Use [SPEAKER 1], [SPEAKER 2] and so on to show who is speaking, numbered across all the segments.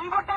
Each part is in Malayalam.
[SPEAKER 1] പെൺകുട്ടി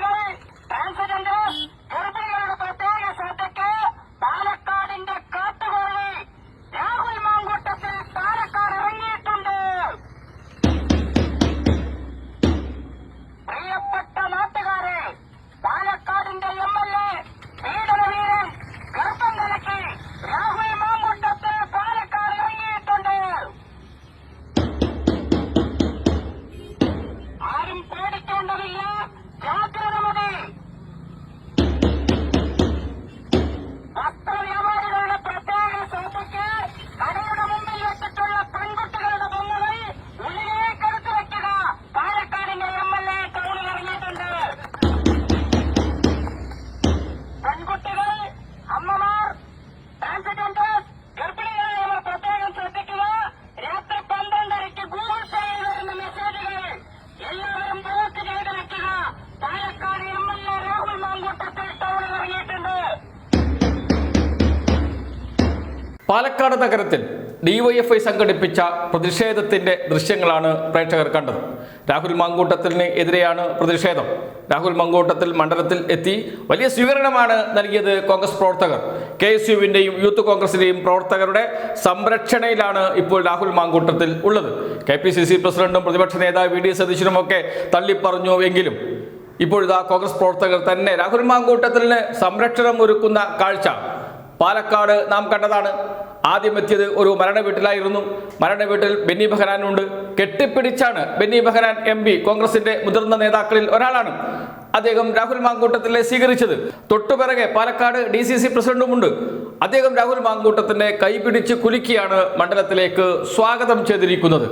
[SPEAKER 2] പാലക്കാട് നഗരത്തിൽ ഡിവൈഎഫ്ഐ സംഘടിപ്പിച്ച പ്രതിഷേധത്തിന്റെ ദൃശ്യങ്ങളാണ് പ്രേക്ഷകർ കണ്ടത് രാഹുൽ മങ്കൂട്ടത്തിന് എതിരെയാണ് പ്രതിഷേധം രാഹുൽ മങ്കൂട്ടത്തിൽ മണ്ഡലത്തിൽ എത്തി വലിയ സ്വീകരണമാണ് നൽകിയത് കോൺഗ്രസ് പ്രവർത്തകർ കെ എസ് യുവിൻ്റെയും യൂത്ത് കോൺഗ്രസിൻ്റെയും പ്രവർത്തകരുടെ സംരക്ഷണയിലാണ് ഇപ്പോൾ രാഹുൽ മാങ്കൂട്ടത്തിൽ ഉള്ളത് കെ പി സി സി പ്രസിഡന്റും പ്രതിപക്ഷ നേതാവ് വി ഡി ഒക്കെ തള്ളിപ്പറഞ്ഞു എങ്കിലും ഇപ്പോഴിതാ കോൺഗ്രസ് പ്രവർത്തകർ തന്നെ രാഹുൽ മാങ്കൂട്ടത്തിന് സംരക്ഷണം ഒരുക്കുന്ന കാഴ്ച പാലക്കാട് നാം കണ്ടതാണ് ആദ്യം എത്തിയത് ഒരു മരണ വീട്ടിലായിരുന്നു മരണ വീട്ടിൽ ബെന്നി ബെഹ്റാനുണ്ട് കെട്ടിപ്പിടിച്ചാണ് ബെന്നി ബഹ്റാൻ എം പി കോൺഗ്രസിന്റെ മുതിർന്ന നേതാക്കളിൽ ഒരാളാണ് അദ്ദേഹം രാഹുൽ മാങ്കൂട്ടത്തിലെ സ്വീകരിച്ചത് തൊട്ടുപിറകെ പാലക്കാട് ഡി സി സി പ്രസിഡന്റുമുണ്ട് അദ്ദേഹം രാഹുൽ മാങ്കൂട്ടത്തിനെ കൈപിടിച്ച് കുലുക്കിയാണ് മണ്ഡലത്തിലേക്ക് സ്വാഗതം ചെയ്തിരിക്കുന്നത്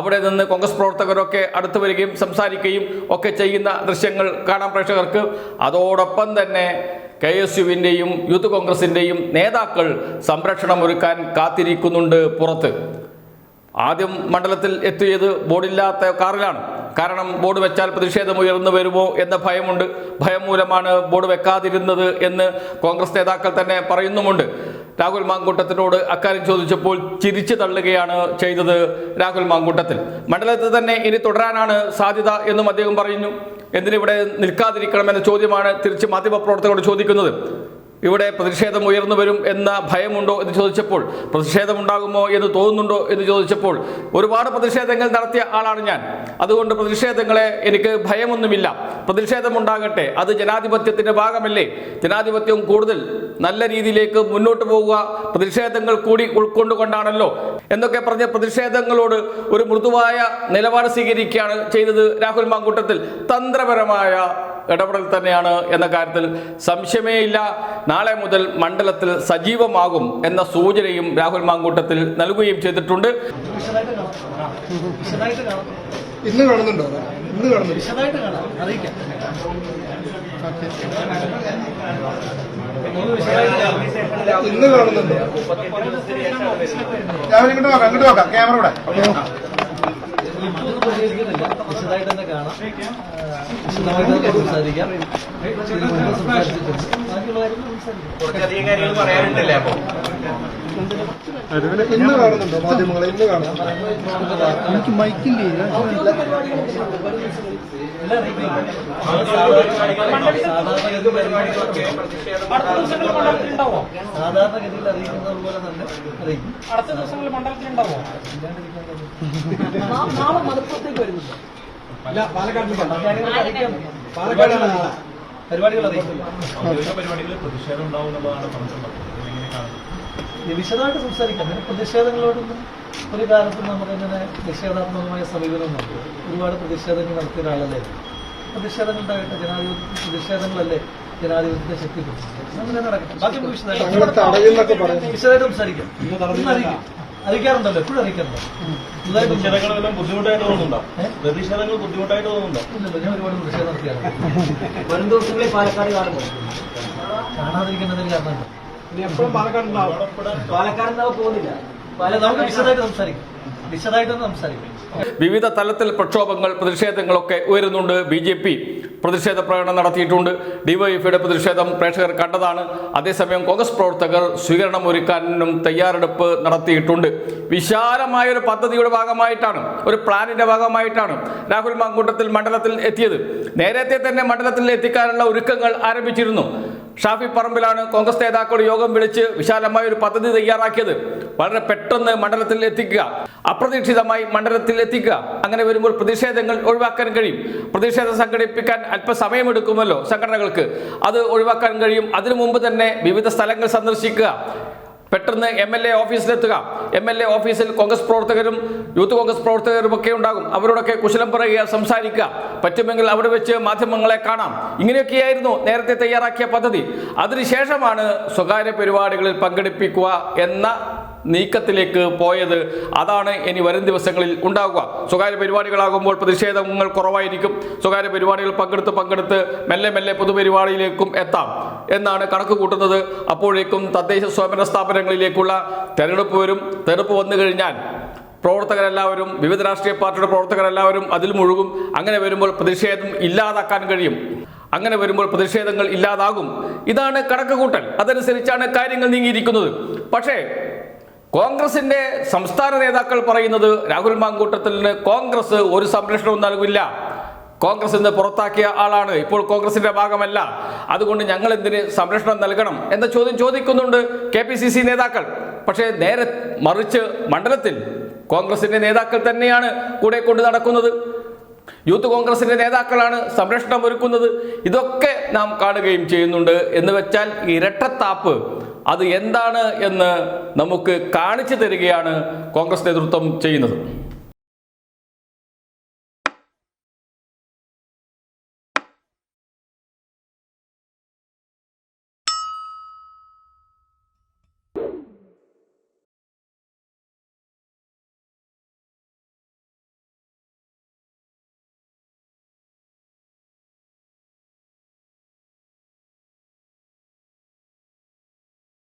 [SPEAKER 2] അവിടെ നിന്ന് കോൺഗ്രസ് പ്രവർത്തകരൊക്കെ അടുത്തു വരികയും സംസാരിക്കുകയും ഒക്കെ ചെയ്യുന്ന ദൃശ്യങ്ങൾ കാണാൻ പ്രേക്ഷകർക്ക് അതോടൊപ്പം തന്നെ കെ എസ് യുവിൻ്റെയും യൂത്ത് കോൺഗ്രസിൻ്റെയും നേതാക്കൾ സംരക്ഷണം ഒരുക്കാൻ കാത്തിരിക്കുന്നുണ്ട് പുറത്ത് ആദ്യം മണ്ഡലത്തിൽ എത്തിയത് ബോർഡില്ലാത്ത കാറിലാണ് കാരണം ബോർഡ് വെച്ചാൽ പ്രതിഷേധം ഉയർന്നു വരുമോ എന്ന ഭയമുണ്ട് ഭയം മൂലമാണ് ബോർഡ് വെക്കാതിരുന്നത് എന്ന് കോൺഗ്രസ് നേതാക്കൾ തന്നെ പറയുന്നുമുണ്ട് രാഹുൽ മാങ്കൂട്ടത്തിനോട് അക്കാര്യം ചോദിച്ചപ്പോൾ ചിരിച്ചു തള്ളുകയാണ് ചെയ്തത് രാഹുൽ മാങ്കൂട്ടത്തിൽ മണ്ഡലത്തിൽ തന്നെ ഇനി തുടരാനാണ് സാധ്യത എന്നും അദ്ദേഹം പറയുന്നു എന്തിനിവിടെ എന്ന ചോദ്യമാണ് തിരിച്ച് മാധ്യമപ്രവർത്തകരോട് ചോദിക്കുന്നത് ഇവിടെ പ്രതിഷേധം ഉയർന്നു വരും എന്ന ഭയമുണ്ടോ എന്ന് ചോദിച്ചപ്പോൾ പ്രതിഷേധമുണ്ടാകുമോ എന്ന് തോന്നുന്നുണ്ടോ എന്ന് ചോദിച്ചപ്പോൾ ഒരുപാട് പ്രതിഷേധങ്ങൾ നടത്തിയ ആളാണ് ഞാൻ അതുകൊണ്ട് പ്രതിഷേധങ്ങളെ എനിക്ക് ഭയമൊന്നുമില്ല പ്രതിഷേധമുണ്ടാകട്ടെ അത് ജനാധിപത്യത്തിൻ്റെ ഭാഗമല്ലേ ജനാധിപത്യം കൂടുതൽ നല്ല രീതിയിലേക്ക് മുന്നോട്ട് പോവുക പ്രതിഷേധങ്ങൾ കൂടി ഉൾക്കൊണ്ടുകൊണ്ടാണല്ലോ എന്നൊക്കെ പറഞ്ഞ പ്രതിഷേധങ്ങളോട് ഒരു മൃദുവായ നിലപാട് സ്വീകരിക്കുകയാണ് ചെയ്തത് രാഹുൽ മാങ്കൂട്ടത്തിൽ തന്ത്രപരമായ ഇടപെടൽ തന്നെയാണ് എന്ന കാര്യത്തിൽ സംശയമേ ഇല്ല നാളെ മുതൽ മണ്ഡലത്തിൽ സജീവമാകും എന്ന സൂചനയും രാഹുൽ മാങ്കൂട്ടത്തിൽ നൽകുകയും ചെയ്തിട്ടുണ്ട് ഇന്ന് കാണുന്നുണ്ടോ ഇന്ന് കാണുന്നുണ്ടോ വിശദമായിട്ട് ഇന്ന് കാണുന്നുണ്ടോ ഞാൻ ഇങ്ങോട്ട് നോക്കാം ഇങ്ങോട്ട് നോക്കാം ക്യാമറ ഇവിടെ വിശദമായിട്ട് കാണുന്നുണ്ടോ മാധ്യമങ്ങളെ കാണാം എനിക്ക് മൈക്കില്ലേ അടുത്ത ദിവസങ്ങളിൽ മലപ്പുറത്തേക്ക് വരുന്നുണ്ട് പ്രതിഷേധം ഉണ്ടാവും വിശദമായിട്ട് സംസാരിക്കാം അങ്ങനെ പ്രതിഷേധങ്ങളോടൊന്നും ഒരു കാലത്തും നമുക്കങ്ങനെ നിഷേധാത്മകമായ സമീപനമുണ്ട് ഒരുപാട് പ്രതിഷേധങ്ങൾ നടത്തിയ പ്രതിഷേധങ്ങൾ ഉണ്ടായിട്ട് ജനാധിപത്യ പ്രതിഷേധങ്ങളല്ലേ ജനാധിപത്യത്തെ ശക്തിപ്പെടുത്തുന്നത് അങ്ങനെ നടക്കട്ടെ ബാക്കി വിശദമായിട്ട് സംസാരിക്കാം അറിയിക്കാം അറിയിക്കാറുണ്ടല്ലോ എപ്പോഴും അറിയിക്കാറുണ്ടോ പ്രതിഷേധങ്ങളെല്ലാം ബുദ്ധിമുട്ടായിട്ട് തോന്നുന്നുണ്ടോ പ്രതിഷേധങ്ങൾ ബുദ്ധിമുട്ടായിട്ട് തോന്നുന്നുണ്ടോ ഞാൻ ഒരുപാട് പ്രതിഷേധം നടത്തിയാണ് വരും ദിവസങ്ങളിൽ പാലക്കാട് കാണുമ്പോൾ കാണാതിരിക്കുന്നതിന് കാരണം എപ്പോഴും പാലക്കാട് പാലക്കാട് പോകുന്നില്ല നമുക്ക് വിശദമായിട്ട് സംസാരിക്കാം വിവിധ തലത്തിൽ പ്രക്ഷോഭങ്ങൾ പ്രതിഷേധങ്ങളൊക്കെ ഉയരുന്നുണ്ട് ബി ജെ പി പ്രതിഷേധ പ്രകടനം നടത്തിയിട്ടുണ്ട് ഡിവൈഎഫ്ഐയുടെ പ്രതിഷേധം പ്രേക്ഷകർ കണ്ടതാണ് അതേസമയം കോൺഗ്രസ് പ്രവർത്തകർ സ്വീകരണം ഒരുക്കാനും തയ്യാറെടുപ്പ് നടത്തിയിട്ടുണ്ട് വിശാലമായ ഒരു പദ്ധതിയുടെ ഭാഗമായിട്ടാണ് ഒരു പ്ലാനിന്റെ ഭാഗമായിട്ടാണ് രാഹുൽ മാങ്കൂട്ടത്തിൽ മണ്ഡലത്തിൽ എത്തിയത് നേരത്തെ തന്നെ മണ്ഡലത്തിൽ എത്തിക്കാനുള്ള ഒരുക്കങ്ങൾ ആരംഭിച്ചിരുന്നു ഷാഫി പറമ്പിലാണ് കോൺഗ്രസ് നേതാക്കളുടെ യോഗം വിളിച്ച് വിശാലമായ ഒരു പദ്ധതി തയ്യാറാക്കിയത് വളരെ പെട്ടെന്ന് മണ്ഡലത്തിൽ എത്തിക്കുക അപ്രതീക്ഷിതമായി മണ്ഡലത്തിൽ എത്തിക്കുക അങ്ങനെ വരുമ്പോൾ പ്രതിഷേധങ്ങൾ ഒഴിവാക്കാൻ കഴിയും പ്രതിഷേധം സംഘടിപ്പിക്കാൻ അല്പസമയമെടുക്കുമല്ലോ സംഘടനകൾക്ക് അത് ഒഴിവാക്കാൻ കഴിയും അതിനു മുമ്പ് തന്നെ വിവിധ സ്ഥലങ്ങൾ സന്ദർശിക്കുക പെട്ടെന്ന് എം എൽ എ ഓഫീസിലെത്തുക എം എൽ എ ഓഫീസിൽ കോൺഗ്രസ് പ്രവർത്തകരും യൂത്ത് കോൺഗ്രസ് പ്രവർത്തകരും ഒക്കെ ഉണ്ടാകും അവരോടൊക്കെ കുശലം പറയുക സംസാരിക്കുക പറ്റുമെങ്കിൽ അവിടെ വെച്ച് മാധ്യമങ്ങളെ കാണാം ഇങ്ങനെയൊക്കെയായിരുന്നു നേരത്തെ തയ്യാറാക്കിയ പദ്ധതി അതിനുശേഷമാണ് സ്വകാര്യ പരിപാടികളിൽ പങ്കെടുപ്പിക്കുക എന്ന നീക്കത്തിലേക്ക് പോയത് അതാണ് ഇനി വരും ദിവസങ്ങളിൽ ഉണ്ടാവുക സ്വകാര്യ പരിപാടികളാകുമ്പോൾ പ്രതിഷേധങ്ങൾ കുറവായിരിക്കും സ്വകാര്യ പരിപാടികൾ പങ്കെടുത്ത് പങ്കെടുത്ത് മെല്ലെ മെല്ലെ പൊതുപരിപാടിയിലേക്കും എത്താം എന്നാണ് കണക്ക് കൂട്ടുന്നത് അപ്പോഴേക്കും തദ്ദേശ സ്വയംഭരണ സ്ഥാപനങ്ങളിലേക്കുള്ള തെരഞ്ഞെടുപ്പ് വരും തെരഞ്ഞെടുപ്പ് വന്നു കഴിഞ്ഞാൽ പ്രവർത്തകരെല്ലാവരും വിവിധ രാഷ്ട്രീയ പാർട്ടിയുടെ പ്രവർത്തകരെല്ലാവരും അതിൽ മുഴുകും അങ്ങനെ വരുമ്പോൾ പ്രതിഷേധം ഇല്ലാതാക്കാൻ കഴിയും അങ്ങനെ വരുമ്പോൾ പ്രതിഷേധങ്ങൾ ഇല്ലാതാകും ഇതാണ് കണക്ക് കൂട്ടൽ അതനുസരിച്ചാണ് കാര്യങ്ങൾ നീങ്ങിയിരിക്കുന്നത് പക്ഷേ കോൺഗ്രസിന്റെ സംസ്ഥാന നേതാക്കൾ പറയുന്നത് രാഹുൽ മാങ്കൂട്ടത്തിന് കോൺഗ്രസ് ഒരു സംരക്ഷണവും നൽകില്ല കോൺഗ്രസ് ഇന്ന് പുറത്താക്കിയ ആളാണ് ഇപ്പോൾ കോൺഗ്രസിന്റെ ഭാഗമല്ല അതുകൊണ്ട് ഞങ്ങൾ എന്തിന് സംരക്ഷണം നൽകണം എന്ന ചോദ്യം ചോദിക്കുന്നുണ്ട് കെ പി സി സി നേതാക്കൾ പക്ഷേ നേരെ മറിച്ച് മണ്ഡലത്തിൽ കോൺഗ്രസിന്റെ നേതാക്കൾ തന്നെയാണ് കൂടെ കൊണ്ട് നടക്കുന്നത് യൂത്ത് കോൺഗ്രസിന്റെ നേതാക്കളാണ് സംരക്ഷണം ഒരുക്കുന്നത് ഇതൊക്കെ നാം കാണുകയും ചെയ്യുന്നുണ്ട് എന്ന് വെച്ചാൽ ഇരട്ടത്താപ്പ് അത് എന്താണ് എന്ന് നമുക്ക് കാണിച്ചു തരികയാണ് കോൺഗ്രസ് നേതൃത്വം ചെയ്യുന്നത്